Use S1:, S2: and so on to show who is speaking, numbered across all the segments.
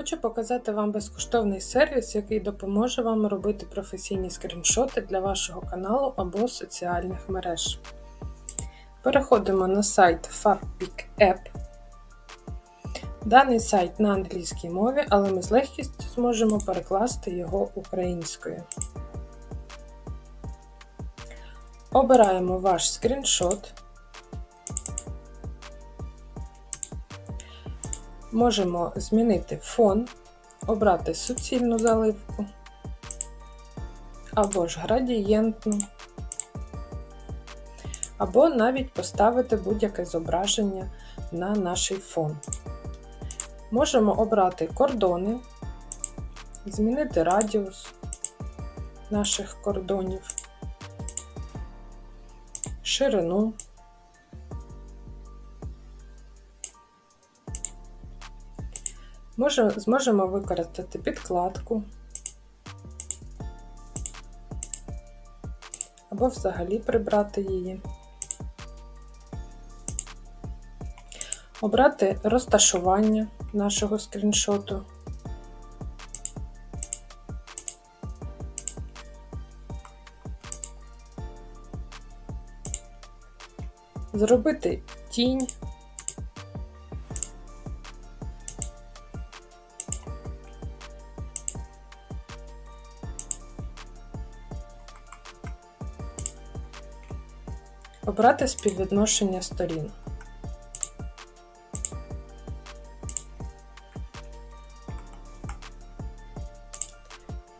S1: Хочу показати вам безкоштовний сервіс, який допоможе вам робити професійні скріншоти для вашого каналу або соціальних мереж. Переходимо на сайт Farpic App. Даний сайт на англійській мові, але ми з легкістю зможемо перекласти його українською. Обираємо ваш скріншот. Можемо змінити фон, обрати суцільну заливку або ж градієнтну, або навіть поставити будь-яке зображення на наш фон. Можемо обрати кордони, змінити радіус наших кордонів, ширину. Зможемо використати підкладку або взагалі прибрати її, обрати розташування нашого скріншоту. Зробити тінь Обрати співвідношення сторін.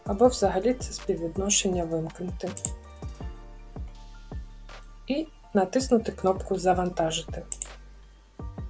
S1: Або взагалі це співвідношення вимкнути. І натиснути кнопку Завантажити.